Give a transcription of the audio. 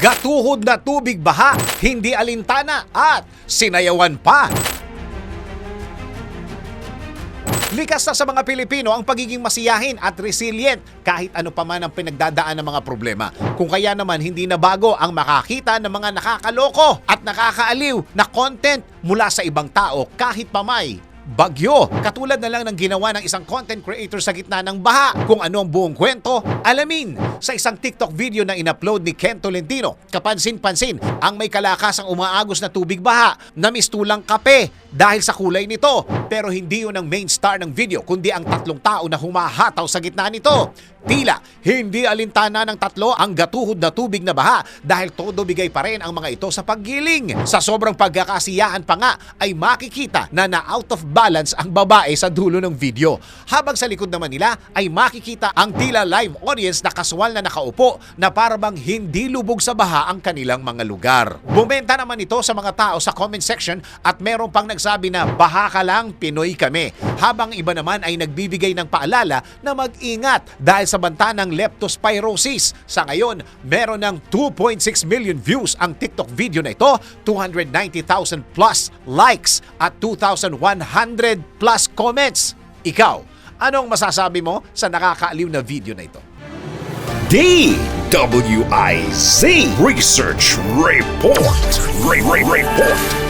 gatuhod na tubig baha, hindi alintana at sinayawan pa. Likas na sa mga Pilipino ang pagiging masiyahin at resilient kahit ano pa man ang pinagdadaan ng mga problema. Kung kaya naman hindi na bago ang makakita ng mga nakakaloko at nakakaaliw na content mula sa ibang tao kahit pa may bagyo. Katulad na lang ng ginawa ng isang content creator sa gitna ng baha. Kung ano ang buong kwento, alamin sa isang TikTok video na inupload ni Ken Tolentino. Kapansin-pansin, ang may kalakasang umaagos na tubig baha na mistulang kape dahil sa kulay nito. Pero hindi yun ang main star ng video, kundi ang tatlong tao na humahataw sa gitna nito. Tila, hindi alintana ng tatlo ang gatuhod na tubig na baha dahil todo bigay pa rin ang mga ito sa paggiling. Sa sobrang pagkakasiyahan pa nga ay makikita na na out of balance ang babae sa dulo ng video. Habang sa likod naman nila ay makikita ang tila live audience na kaswal na nakaupo na parabang hindi lubog sa baha ang kanilang mga lugar. Bumenta naman ito sa mga tao sa comment section at meron pang nagsabi na baha ka lang, Pinoy kami. Habang iba naman ay nagbibigay ng paalala na mag-ingat dahil sa banta ng leptospirosis. Sa ngayon, meron ng 2.6 million views ang TikTok video na ito, 290,000 plus likes at 2,100 plus comments. Ikaw, anong masasabi mo sa nakakaaliw na video na ito? DWIZ Research Report. Re- Re- Report.